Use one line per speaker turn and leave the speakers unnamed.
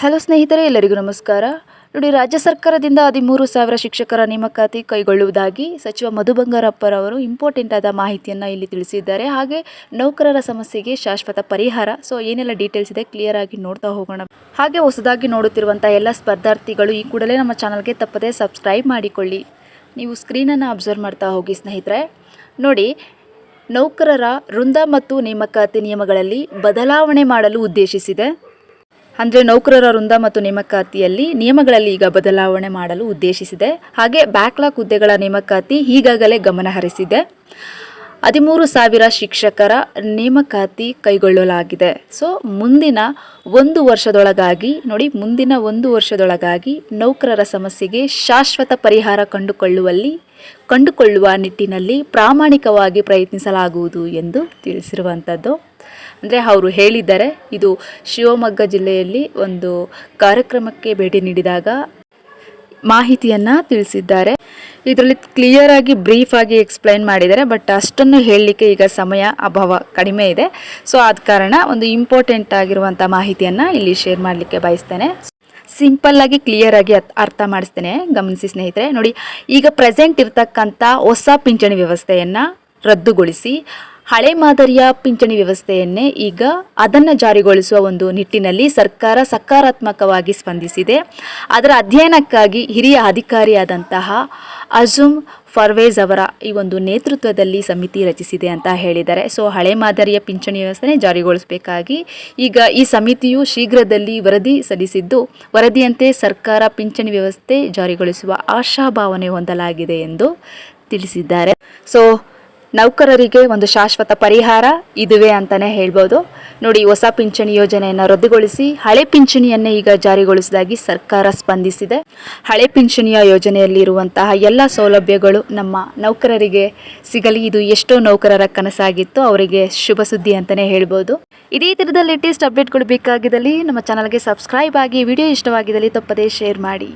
Hello ಸ್ನೇಹಿತರೆ, ಎಲ್ಲರಿಗೂ ನಮಸ್ಕಾರ. ನೋಡಿ, ರಾಜ್ಯ ಸರ್ಕಾರದಿಂದ ಹದಿಮೂರು ಸಾವಿರ ಶಿಕ್ಷಕರ ನೇಮಕಾತಿ ಕೈಗೊಳ್ಳುವುದಾಗಿ ಸಚಿವ ಮಧು ಬಂಗಾರಪ್ಪರವರು ಇಂಪಾರ್ಟೆಂಟ್ ಆದ ಮಾಹಿತಿಯನ್ನು ಇಲ್ಲಿ ತಿಳಿಸಿದ್ದಾರೆ. ಹಾಗೆ ನೌಕರರ ಸಮಸ್ಯೆಗೆ ಶಾಶ್ವತ ಪರಿಹಾರ. ಸೊ ಏನೆಲ್ಲ ಡೀಟೇಲ್ಸ್ ಇದೆ ಕ್ಲಿಯರ್ ಆಗಿ ನೋಡ್ತಾ ಹೋಗೋಣ. ಹಾಗೆ ಹೊಸದಾಗಿ ನೋಡುತ್ತಿರುವಂಥ ಎಲ್ಲ ಸ್ಪರ್ಧಾರ್ಥಿಗಳು ಈ ಕೂಡಲೇ ನಮ್ಮ ಚಾನಲ್ಗೆ ತಪ್ಪದೇ ಸಬ್ಸ್ಕ್ರೈಬ್ ಮಾಡಿಕೊಳ್ಳಿ. ನೀವು ಸ್ಕ್ರೀನನ್ನು ಅಬ್ಸರ್ವ್ ಮಾಡ್ತಾ ಹೋಗಿ ಸ್ನೇಹಿತರೆ. ನೋಡಿ, ನೌಕರರ ವೃಂದ ಮತ್ತು ನೇಮಕಾತಿ ನಿಯಮಗಳಲ್ಲಿ ಬದಲಾವಣೆ ಮಾಡಲು ಉದ್ದೇಶಿಸಿದೆ. ಅಂದರೆ ನೌಕರರ ವೃಂದ ಮತ್ತು ನೇಮಕಾತಿಯಲ್ಲಿ ನಿಯಮಗಳಲ್ಲಿ ಈಗ ಬದಲಾವಣೆ ಮಾಡಲು ಉದ್ದೇಶಿಸಿದೆ. ಹಾಗೆ ಬ್ಯಾಕ್ಲಾಕ್ ಹುದ್ದೆಗಳ ನೇಮಕಾತಿ ಈಗಾಗಲೇ ಗಮನ ಹರಿಸಿದೆ ಹದಿಮೂರು ಸಾವಿರ ಶಿಕ್ಷಕರ ನೇಮಕಾತಿ ಕೈಗೊಳ್ಳಲಾಗಿದೆ. ಸೊ, ಮುಂದಿನ ಒಂದು ವರ್ಷದೊಳಗಾಗಿ, ನೋಡಿ, ಮುಂದಿನ ಒಂದು ವರ್ಷದೊಳಗಾಗಿ ನೌಕರರ ಸಮಸ್ಯೆಗೆ ಶಾಶ್ವತ ಪರಿಹಾರ ಕಂಡುಕೊಳ್ಳುವಲ್ಲಿ, ಕಂಡುಕೊಳ್ಳುವ ನಿಟ್ಟಿನಲ್ಲಿ ಪ್ರಾಮಾಣಿಕವಾಗಿ ಪ್ರಯತ್ನಿಸಲಾಗುವುದು ಎಂದು ತಿಳಿಸಿರುವಂಥದ್ದು. ಅಂದರೆ, ಅವರು ಹೇಳಿದ್ದಾರೆ, ಇದು ಶಿವಮೊಗ್ಗ ಜಿಲ್ಲೆಯಲ್ಲಿ ಒಂದು ಕಾರ್ಯಕ್ರಮಕ್ಕೆ ಭೇಟಿ ನೀಡಿದಾಗ ಮಾಹಿತಿಯನ್ನು ತಿಳಿಸಿದ್ದಾರೆ. ಇದರಲ್ಲಿ ಕ್ಲಿಯರ್ ಆಗಿ ಬ್ರೀಫ್ ಆಗಿ ಎಕ್ಸ್ಪ್ಲೈನ್ ಮಾಡಿದ್ದಾರೆ ಬಟ್ ಅಷ್ಟನ್ನು ಹೇಳಲಿಕ್ಕೆ ಈಗ ಸಮಯ, ಅಭಾವ ಕಡಿಮೆ ಇದೆ. ಸೊ ಆದ ಕಾರಣ ಒಂದು ಇಂಪಾರ್ಟೆಂಟ್ ಆಗಿರುವಂಥ ಮಾಹಿತಿಯನ್ನು ಇಲ್ಲಿ ಶೇರ್ ಮಾಡಲಿಕ್ಕೆ ಬಯಸ್ತೇನೆ. ಸಿಂಪಲ್ ಆಗಿ ಕ್ಲಿಯರ್ ಆಗಿ ಅರ್ಥ ಮಾಡಿಸ್ತೇನೆ, ಗಮನಿಸಿ ಸ್ನೇಹಿತರೆ. ನೋಡಿ, ಈಗ ಪ್ರೆಸೆಂಟ್ ಇರತಕ್ಕಂಥ ಹೊಸ ಪಿಂಚಣಿ ವ್ಯವಸ್ಥೆಯನ್ನು ರದ್ದುಗೊಳಿಸಿ ಹಳೆ ಮಾದರಿಯ ಪಿಂಚಣಿ ವ್ಯವಸ್ಥೆಯನ್ನೇ ಈಗ ಅದನ್ನು ಜಾರಿಗೊಳಿಸುವ ಒಂದು ನಿಟ್ಟಿನಲ್ಲಿ ಸರ್ಕಾರ ಸಕಾರಾತ್ಮಕವಾಗಿ ಸ್ಪಂದಿಸಿದೆ. ಅದರ ಅಧ್ಯಯನಕ್ಕಾಗಿ ಹಿರಿಯ ಅಧಿಕಾರಿಯಾದಂತಹ ಅಜುಮ್ ಫರ್ವೇಜ್ ಅವರ ಈ ಒಂದು ನೇತೃತ್ವದಲ್ಲಿ ಸಮಿತಿ ರಚಿಸಿದೆ ಅಂತ ಹೇಳಿದ್ದಾರೆ. ಸೊ, ಹಳೆ ಮಾದರಿಯ ಪಿಂಚಣಿ ವ್ಯವಸ್ಥೆ ಜಾರಿಗೊಳಿಸಬೇಕಾಗಿ ಈಗ ಈ ಸಮಿತಿಯು ಶೀಘ್ರದಲ್ಲಿ ವರದಿ ಸಲ್ಲಿಸಿದ್ದು, ವರದಿಯಂತೆ ಸರ್ಕಾರ ಪಿಂಚಣಿ ವ್ಯವಸ್ಥೆ ಜಾರಿಗೊಳಿಸುವ ಆಶಾಭಾವನೆ ಹೊಂದಲಾಗಿದೆ ಎಂದು ತಿಳಿಸಿದ್ದಾರೆ. ಸೊ ನೌಕರರಿಗೆ ಒಂದು ಶಾಶ್ವತ ಪರಿಹಾರ ಇದುವೇ ಅಂತಲೇ ಹೇಳ್ಬೋದು. ನೋಡಿ, ಹೊಸ ಪಿಂಚಣಿ ಯೋಜನೆಯನ್ನು ರದ್ದುಗೊಳಿಸಿ ಹಳೆ ಪಿಂಚಣಿಯನ್ನೇ ಈಗ ಜಾರಿಗೊಳಿಸಿದಾಗಿ ಸರ್ಕಾರ ಸ್ಪಂದಿಸಿದೆ. ಹಳೆ ಪಿಂಚಣಿಯ ಯೋಜನೆಯಲ್ಲಿರುವಂತಹ ಎಲ್ಲ ಸೌಲಭ್ಯಗಳು ನಮ್ಮ ನೌಕರರಿಗೆ ಸಿಗಲಿ, ಇದು ಎಷ್ಟೋ ನೌಕರರ ಕನಸಾಗಿತ್ತು, ಅವರಿಗೆ ಶುಭ ಸುದ್ದಿ ಅಂತಲೇ ಹೇಳ್ಬೋದು. ಇದೇ ಥರದ ಲೇಟೆಸ್ಟ್ ಅಪ್ಡೇಟ್ಗಳು ಬೇಕಾಗಿದ್ದಲ್ಲಿ ನಮ್ಮ ಚಾನಲ್ಗೆ ಸಬ್ಸ್ಕ್ರೈಬ್ ಆಗಿ ವಿಡಿಯೋ ಇಷ್ಟವಾಗಿದ್ದಲ್ಲಿ ತಪ್ಪದೇ ಶೇರ್ ಮಾಡಿ.